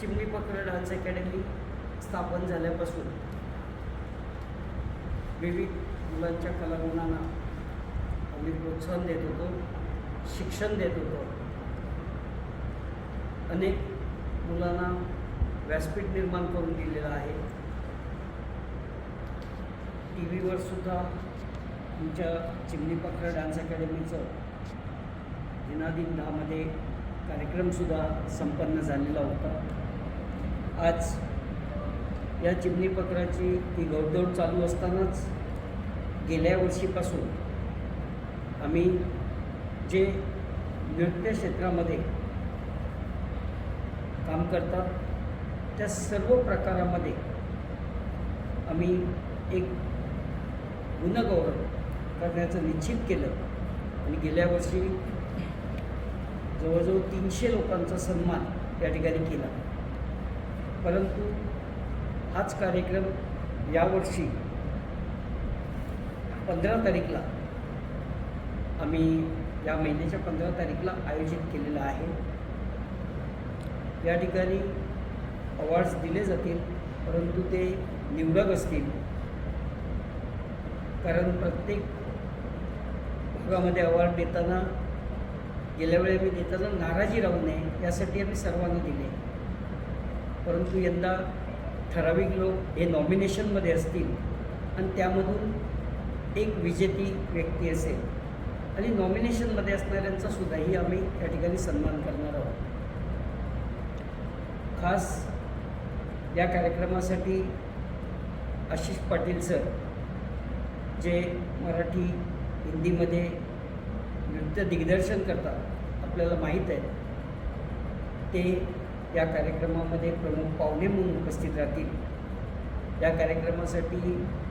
चिमणी पकड dance academy स्थापन झाल्यापासून. विविध मुलांच्या कलागुणांना आम्ही प्रोत्साहन देत होतो शिक्षण देत होतो. अनेक मुलांना व्यासपीठ निर्माण करून दिलेलं आहे. टी व्हीवर सुद्धा आमच्या चिमणी पकड डान्स अकॅडमीचं दिनादिन दहामध्ये कार्यक्रमसुद्धा संपन्न झालेला होता. आज या चिमणी पत्राची ही गौडदौड चालू असतानाच गेल्या वर्षीपासून आम्ही जे नृत्य क्षेत्रामध्ये काम करतात त्या सर्व प्रकारामध्ये आम्ही एक गुणगौरव करण्याचं निश्चित केलं. आणि गेल्या वर्षी जवळजवळ तीनशे लोकांचा सन्मान या ठिकाणी केला. परंतु हाच कार्यक्रम यावर्षी पंधरा तारीखला आम्ही या महिन्याच्या पंधरा तारीखला आयोजित केलेला आहे. या ठिकाणी अवॉर्ड्स दिले जातील परंतु ते निवडक असतील. कारण प्रत्येक भागामध्ये अवॉर्ड देताना गेल्या वेळी मी देताना नाराजी राहू नये यासाठी आम्ही सर्वांना दिले. परंतु यंदा ठराविक लोक हे नॉमिनेशनमध्ये असतील आणि त्यामधून एक विजेती व्यक्ती असेल. आणि नॉमिनेशनमध्ये असणाऱ्यांचा सुद्धाही आम्ही त्या ठिकाणी सन्मान करणार आहोत. खास या कार्यक्रमासाठी आशिष पाटील सर जे मराठी हिंदीमध्ये नृत्य दिग्दर्शन करतात आपल्याला माहीत आहे ते या कार्यक्रमामध्ये प्रमुख पाहुणे म्हणून उपस्थित राहतील. या कार्यक्रमासाठी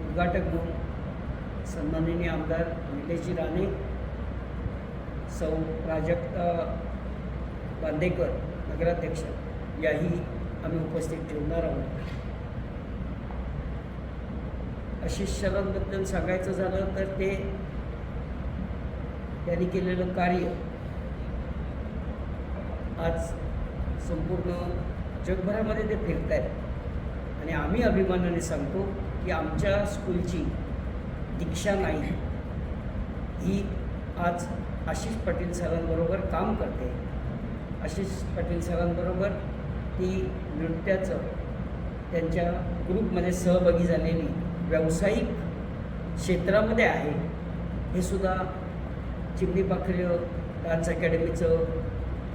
उद्घाटक म्हणून सन्माननीय आमदार निलेशजी राणे सौ प्राजक्ता बांदेकर नगराध्यक्ष याही आम्ही उपस्थित ठेवणार आहोत. अशी शरणबद्दल सांगायचं झालं तर ते त्यांनी केलेलं कार्य आज संपूर्ण जगभरामध्ये ते फिरत आहेत आणि आम्ही अभिमानाने सांगतो की आमच्या स्कूलची दीक्षा नाही. ही आज आशिष पाटील सरांबरोबर काम करते. आशिष पाटील सरांबरोबर ती नृत्याचं त्यांच्या ग्रुपमध्ये सहभागी झालेली व्यावसायिक क्षेत्रामध्ये आहे. हे सुद्धा चिमणी पाखरे डान्स अकॅडमीचं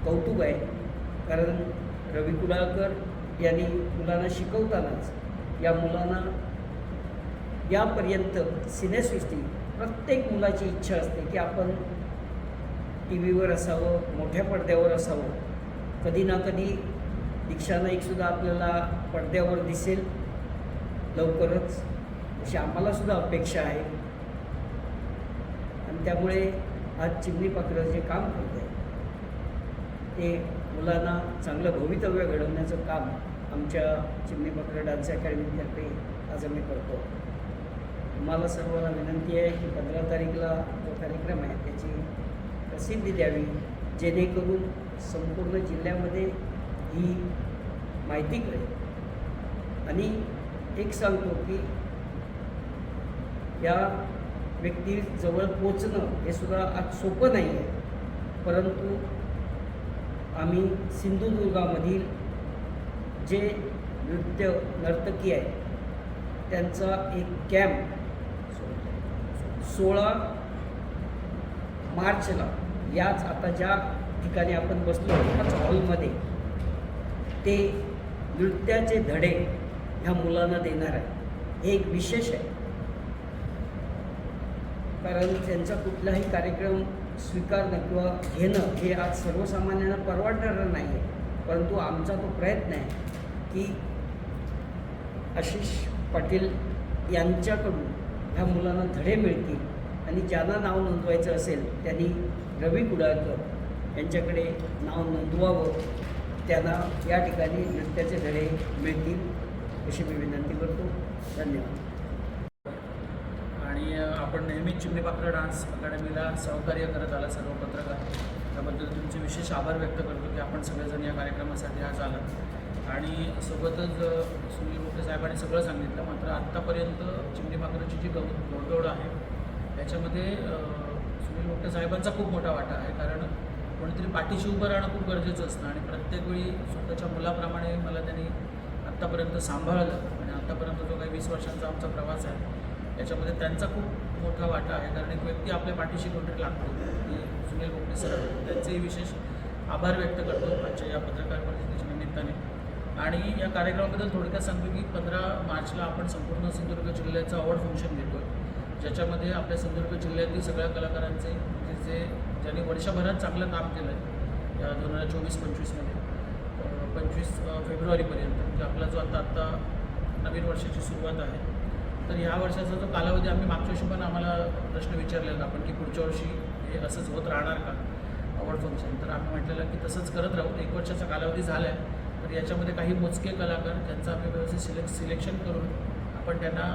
कौतुक आहे. कारण रवी कुडाळकर यांनी मुलांना शिकवतानाच या मुलांना यापर्यंत सिनेसृष्टी प्रत्येक मुलाची इच्छा असते की आपण टी व्हीवर असावं मोठ्या पडद्यावर असावं. कधी ना कधी दीक्षा नाईकसुद्धा आपल्याला पडद्यावर दिसेल लवकरच. अशी आम्हालासुद्धा अपेक्षा आहे. आणि त्यामुळे आज चिमणी पाखरं जे काम करत आहे ते मुलांना चांगलं भवितव्य घडवण्याचं काम आमच्या चिमणी पाखरं डान्स अकॅडमीतर्फे आज आम्ही करतो. तुम्हाला सर्वांना विनंती आहे की पंधरा तारीखला जो कार्यक्रम आहे त्याची प्रसिद्धी द्यावी जेणेकरून संपूर्ण जिल्ह्यामध्ये ही माहिती कळेल. आणि एक सांगतो की या व्यक्तीजवळ पोचणं हे सुद्धा आज सोपं नाही आहे. परंतु आम्ही सिंधुदुर्गामधील जे नृत्य नर्तकी आहे त्यांचा एक कॅम्प सोळा मार्चला याच आता ज्या ठिकाणी आपण बसलो ह्याच हॉलमध्ये ते नृत्याचे धडे ह्या मुलांना देणार आहे हे एक विशेष आहे. कारण त्यांचा कुठलाही कार्यक्रम स्वीकारणं किंवा घेणं हे आज सर्वसामान्यांना परवडणारं नाही आहे परंतु आमचा तो प्रयत्न आहे की आशिष पाटील यांच्याकडून ह्या मुलांना धडे मिळतील आणि ज्यांना नाव नोंदवायचं असेल त्यांनी रवी कुडाळकर यांच्याकडे नाव नोंदवावं. त्यांना या ठिकाणी नृत्याचे धडे मिळतील अशी मी विनंती करतो. धन्यवाद. आपण नेहमीच चिमणीपाखरं डान्स अकॅडमीला सहकार्य करत आला सर्व पत्रकार. त्याबद्दल तुमचे विशेष आभार व्यक्त करतो की आपण सगळेजण या कार्यक्रमासाठी आज आलात. आणि सोबतच सुनील मोठे साहेबांनी सगळं सांगितलं मात्र आत्तापर्यंत चिमणीपाखराची जी गौ गोडदोड आहे त्याच्यामध्ये सुनील मोठे साहेबांचा खूप मोठा वाटा आहे. कारण कोणीतरी पाठीशी उभं राहणं खूप गरजेचं असतं आणि प्रत्येक वेळी स्वतःच्या मुलाप्रमाणे मला त्यांनी आत्तापर्यंत सांभाळलं. आणि आत्तापर्यंत जो काही वीस वर्षांचा आमचा प्रवास आहे याच्यामध्ये त्यांचा खूप मोठा वाटा आहे. कारण एक व्यक्ती आपल्या पाठीशी कोणतरी लागतो. की सुनील बोबडे सर त्यांचेही विशेष आभार व्यक्त करतो आजच्या या पत्रकार परिषदेच्या निमित्ताने. आणि या कार्यक्रमाबद्दल थोडक्यात सांगतो की पंधरा मार्चला आपण संपूर्ण सिंधुदुर्ग जिल्ह्याचं अवॉर्ड फंक्शन घेतो ज्याच्यामध्ये आपल्या सिंधुदुर्ग जिल्ह्यातील सगळ्या कलाकारांचे जे जे ज्यांनी वर्षभरात चांगलं काम केलं आहे या दोन हजार चोवीस पंचवीसमध्ये पंचवीस फेब्रुवारीपर्यंत म्हणजे आपला जो आता आत्ता नवीन वर्षाची सुरुवात आहे तर ह्या वर्षाचा जो कालावधी आम्ही मागच्या वर्षी पण आम्हाला प्रश्न विचारलेला आपण की पुढच्या वर्षी हे असंच होत राहणार का? अवॉर्ड फंक्शन तर आम्ही म्हटलेलं की तसंच करत राहू. एक वर्षाचा कालावधी झाला आहे तर याच्यामध्ये काही मोजके कलाकार त्यांचं आम्ही व्यवस्थित सिलेक्ट सिलेक्शन करून आपण त्यांना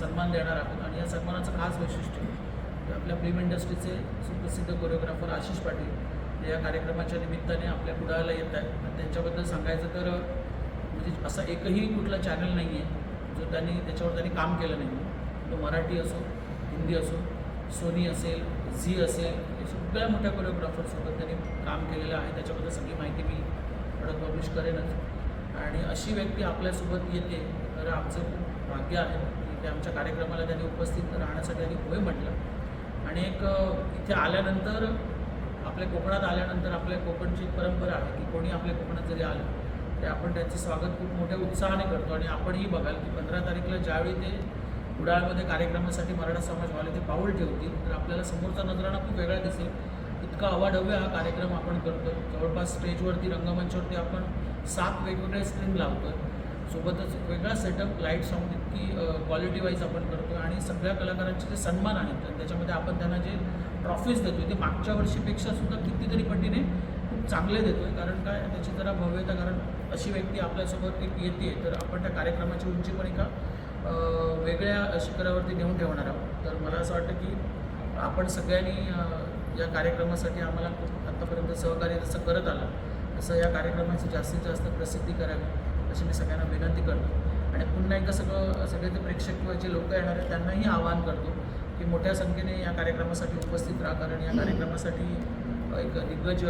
सन्मान देणार आहोत. आणि या सन्मानाचं खास वैशिष्ट्य की आपल्या फिल्म इंडस्ट्रीचे सुप्रसिद्ध कोरिओग्राफर आशिष पाटील हे या कार्यक्रमाच्या निमित्ताने आपल्या कुडाळला येत आहेत. आणि त्यांच्याबद्दल सांगायचं तर म्हणजे असा एकही कुठला चॅनल नाही आहे जर त्यांनी त्याच्यावर त्यांनी काम केलं नाही तो मराठी असो हिंदी असो सोनी असेल झी असेल हे सगळ्या मोठ्या कोरिओग्राफरसोबत त्यांनी काम केलेलं आहे. त्याच्याबद्दल सगळी माहिती मी थोडं पब्लिश करेनच. आणि अशी व्यक्ती आपल्यासोबत येते तर आमचं खूप भाग्य आहे. की ते आमच्या कार्यक्रमाला त्यांनी उपस्थित राहण्यासाठी त्यांनी होय म्हटलं. आणि एक इथे आल्यानंतर आपल्या कोकणात आल्यानंतर आपल्या कोकणची एक परंपरा आहे की कोणी आपल्या कोकणात जरी आलं ते आपण त्यांचं स्वागत खूप मोठ्या उत्साहाने करतो आणि आपणही बघाल की पंधरा तारीखला ज्यावेळी ते कुडाळमध्ये कार्यक्रमासाठी मराठा समाज ते इथे पाऊल ठेवतील तर आपल्याला समोरचा नजराणा खूप वेगळा दिसेल. इतका अवाढव्य हा कार्यक्रम आपण करतो जवळपास स्टेजवरती रंगमंचावरती आपण सात वेगवेगळ्या स्क्रीन लावतो सोबतच वेगळा सेटअप लाइट साऊंड इतकी क्वालिटी वाईज आपण करतो आणि सगळ्या कलाकारांचे जे सन्मान आहेत तर त्याच्यामध्ये आपण त्यांना जे ट्रॉफीज देतो ते मागच्या वर्षीपेक्षा सुद्धा कितीतरी पटीने चांगले देतो आहे कारण काय? त्याची जरा भव्यता कारण अशी व्यक्ती आपल्यासोबत एक येते तर आपण त्या कार्यक्रमाची उंची पण एका वेगळ्या शिखरावरती नेऊन ठेवणार आहोत. तर मला असं वाटतं की आपण सगळ्यांनी या कार्यक्रमासाठी आम्हाला खूप आत्तापर्यंत सहकार्य जसं करत आलं तसं या कार्यक्रमाची जास्तीत जास्त प्रसिद्धी करावी अशी मी सगळ्यांना विनंती करतो. आणि पुन्हा एकदा सगळं सगळे जे प्रेक्षक किंवा जे लोक येणार आहेत त्यांनाही आवाहन करतो की मोठ्या संख्येने या कार्यक्रमासाठी उपस्थित राहा कारण या कार्यक्रमासाठी एक दिग्गज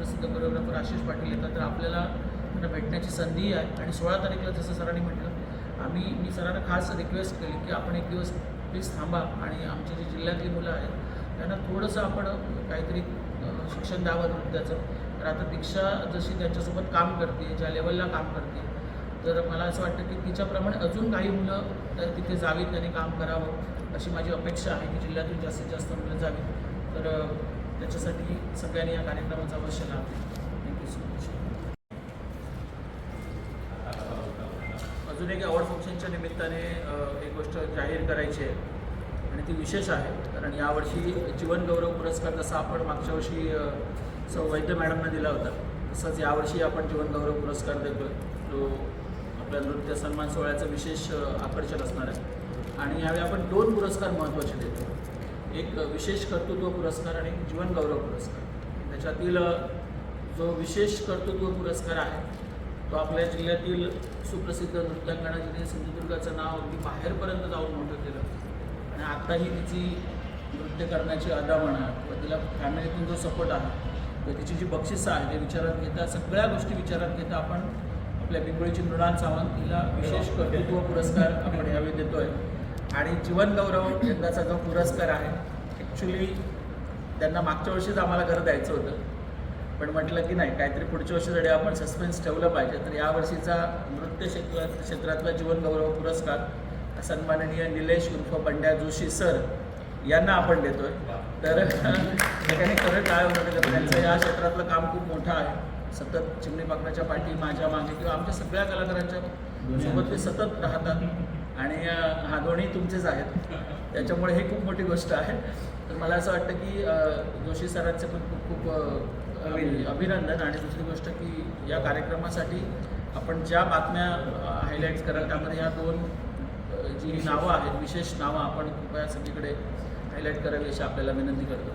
प्रसिद्ध सुप्रसिद्ध कोरिओग्राफर आशिष पाटील येतात तर आपल्याला त्यांना भेटण्याची संधीही आहे. आणि सोळा तारीखला जसं सरांनी म्हटलं आम्ही मी सरांना खास रिक्वेस्ट केली की आपण एक दिवस प्लीज थांबा आणि आमची जी जिल्ह्यातली मुलं आहेत त्यांना थोडंसं आपण काहीतरी शिक्षण द्यावं नृत्याचं तर आता दीक्षा जशी त्यांच्यासोबत काम करते ज्या लेवलला काम करते तर मला असं वाटतं की तिच्याप्रमाणे अजून काही मुलं तिथे जावीत त्यांनी काम करावं अशी माझी अपेक्षा आहे की जिल्ह्यातून जास्तीत जास्त मुलं जावीत. तर त्याच्यासाठी सगळ्यांनी या कार्यक्रमाचा अवश्य लाभ थँक्यू सो मच अजून एक अवॉर्ड फंक्शनच्या निमित्ताने एक गोष्ट जाहीर करायची आहे. आणि ती विशेष आहे कारण यावर्षी जीवन गौरव पुरस्कार जसा आपण मागच्या वर्षी सौ वैद्य मॅडमना दिला होता. तसंच यावर्षी आपण जीवन गौरव पुरस्कार देतो आहे जो आपल्या नृत्य सन्मान सोहळ्याचं विशेष आकर्षण असणार आहे. आणि यावेळी आपण दोन पुरस्कार महत्त्वाचे देतो एक विशेष कर्तृत्व पुरस्कार आणि जीवनगौरव जीवन गौरव पुरस्कार. त्याच्यातील जो विशेष कर्तृत्व पुरस्कार आहे तो आपल्या जिल्ह्यातील सुप्रसिद्ध नृत्यांगणा जिने सिंधुदुर्गाचं नाव अगदी बाहेरपर्यंत जाऊन मोठं केलं आणि आत्ताही तिची नृत्य करण्याची अदा म्हणा किंवा तिला फॅमिलीतून जो सपोर्ट आहे किंवा तिची जी बक्षिसं आहे ते विचारात घेता सगळ्या गोष्टी विचारात घेता आपण आपल्या पिंपळीची मृणाल सावंत तिला विशेष कर्तृत्व पुरस्कार आपण यावेळी देतोय. आणि जीवन गौरव यंदाचा जो पुरस्कार आहे ॲक्च्युली त्यांना मागच्या वर्षीच आम्हाला घरं द्यायचं होतं. पण म्हटलं की नाही काहीतरी पुढच्या वर्षीसाठी आपण सस्पेन्स ठेवलं पाहिजे तर यावर्षीचा नृत्य क्षेत्र क्षेत्रातला जीवन गौरव पुरस्कार सन्माननीय निलेश उर्फ पंड्या जोशी सर यांना आपण देतोय. तर ठिकाणी खरं काय होतं तर त्यांचं या क्षेत्रातलं काम खूप मोठं आहे. सतत चिमणी पाकण्याच्या पाठी माझ्या मागे किंवा आमच्या सगळ्या कलाकारांच्या सोबत ते सतत राहतात. आणि हा दोन्ही तुमचेच आहेत. त्याच्यामुळे हे खूप मोठी गोष्ट आहे. तर मला असं वाटतं की जोशी सरांचे पण खूप खूप अभिनंदन. आणि दुसरी गोष्ट की या कार्यक्रमासाठी आपण ज्या बातम्या हायलाईट कराल त्यामध्ये ह्या दोन जी नावं आहेत विशेष नावं आपण कृपया सगळीकडे हायलाईट करावी अशी आपल्याला विनंती करतो.